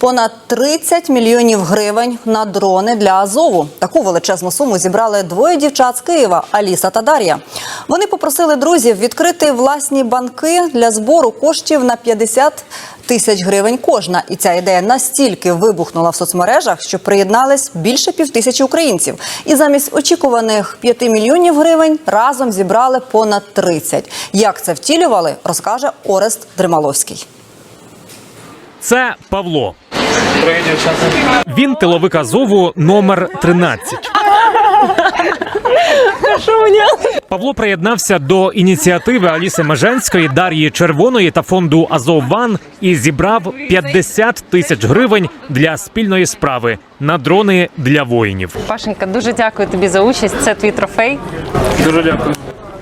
Понад 30 мільйонів гривень на дрони для Азову. Таку величезну суму зібрали двоє дівчат з Києва Аліса та Дар'я. Вони попросили друзів відкрити власні банки для збору коштів на 50 тисяч гривень кожна. І ця ідея настільки вибухнула в соцмережах, що приєднались більше півтисячі українців. І замість очікуваних 5 мільйонів гривень разом зібрали понад 30. Як це втілювали, розкаже Орест Дрималовський. Це Павло. Він тиловик Азову номер 13. Павло приєднався до ініціативи Аліси Меженської, Дар'ї Червоної та фонду Азовван і зібрав 50 тисяч гривень для спільної справи на дрони для воїнів. Пашенька, дуже дякую тобі за участь. Це твій трофей. Дуже дякую.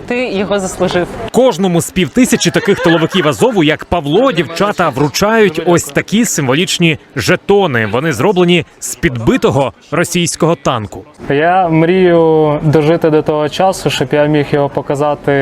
Ти його заслужив. Кожному з півтисячі таких тиловиків Азову, як Павло, дівчата вручають ось такі символічні жетони. Вони зроблені з підбитого російського танку. Я мрію дожити до того часу, щоб я міг його показати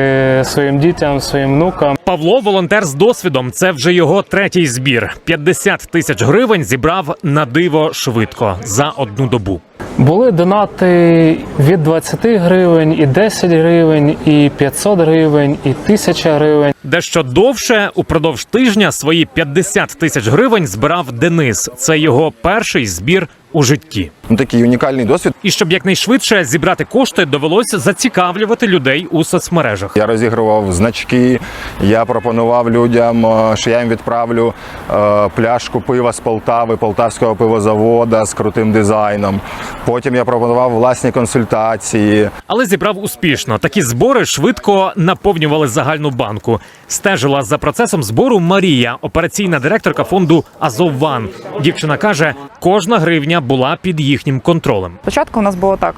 своїм дітям, своїм внукам. Павло волонтер з досвідом. Це вже його третій збір. 50 тисяч гривень зібрав на диво швидко за одну добу. Були донати від 20 гривень, і 10 гривень, і 500 гривень, і 1000 гривень. Дещо довше упродовж тижня свої 50 тисяч гривень збирав Денис. Це його перший збір у житті. Ну, такий унікальний досвід. І щоб якнайшвидше зібрати кошти, довелося зацікавлювати людей у соцмережах. Я розігрував значки. Я пропонував людям, е, що я їм відправлю е, пляшку пива з Полтави, полтавського пивозавода з крутим дизайном. Потім я пропонував власні консультації. Але зібрав успішно. Такі збори швидко наповнювали загальну банку. Стежила за процесом збору Марія, операційна директорка фонду Азовван. Дівчина каже, кожна гривня була під їхнім контролем. Спочатку у нас було так.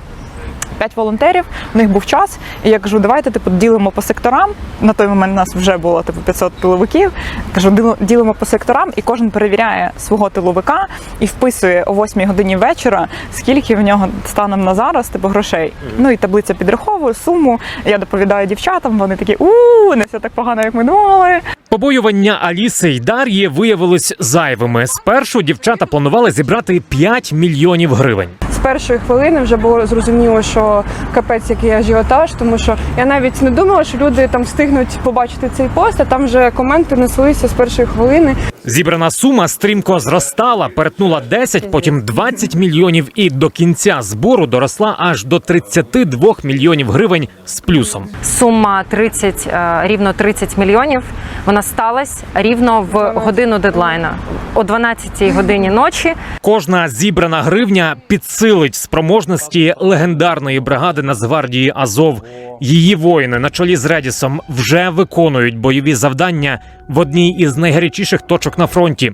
П'ять волонтерів, в них був час, і я кажу, давайте типу ділимо по секторам. На той момент у нас вже було типу 500 тиловиків. Кажу, «Діл- ділимо по секторам, і кожен перевіряє свого тиловика і вписує о 8 годині вечора, скільки в нього станом на зараз типу грошей. Ну і таблиця підраховує суму. Я доповідаю дівчатам. Вони такі у не все так погано, як ми думали. Побоювання Аліси й Дар'ї виявилось зайвими. Спершу дівчата планували зібрати 5 мільйонів гривень. Першої хвилини вже було зрозуміло, що капець який ажіотаж, тому що я навіть не думала, що люди там встигнуть побачити цей пост, а там вже коменти неслися з першої хвилини. Зібрана сума стрімко зростала, перетнула 10, потім 20 мільйонів, і до кінця збору доросла аж до 32 мільйонів гривень з плюсом. Сума 30, е, рівно 30 мільйонів. Вона сталася рівно в годину дедлайна о 12 годині ночі. Кожна зібрана гривня підсилить спроможності легендарної бригади Нацгвардії Азов. Її воїни на чолі з Редісом вже виконують бойові завдання в одній із найгарячіших точок на фронті.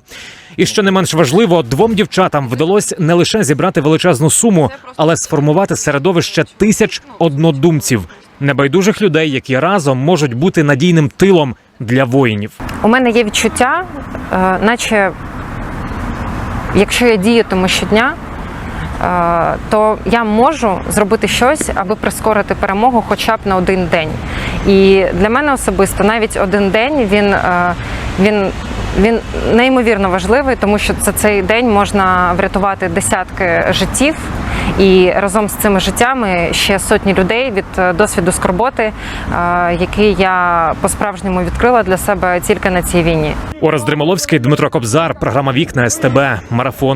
І що не менш важливо, двом дівчатам вдалося не лише зібрати величезну суму, але сформувати середовище тисяч однодумців, небайдужих людей, які разом можуть бути надійним тилом для воїнів. У мене є відчуття, е, наче якщо я діятиму щодня, е, то я можу зробити щось, аби прискорити перемогу хоча б на один день. І для мене особисто навіть один день він, е, він, він неймовірно важливий, тому що за цей день можна врятувати десятки життів. І разом з цими життями ще сотні людей від е, досвіду скорботи, е, який я по-справжньому відкрила для себе тільки на цій війні. Орес Дримоловський, Дмитро Кобзар, програма Вікна СТБ, Марафон.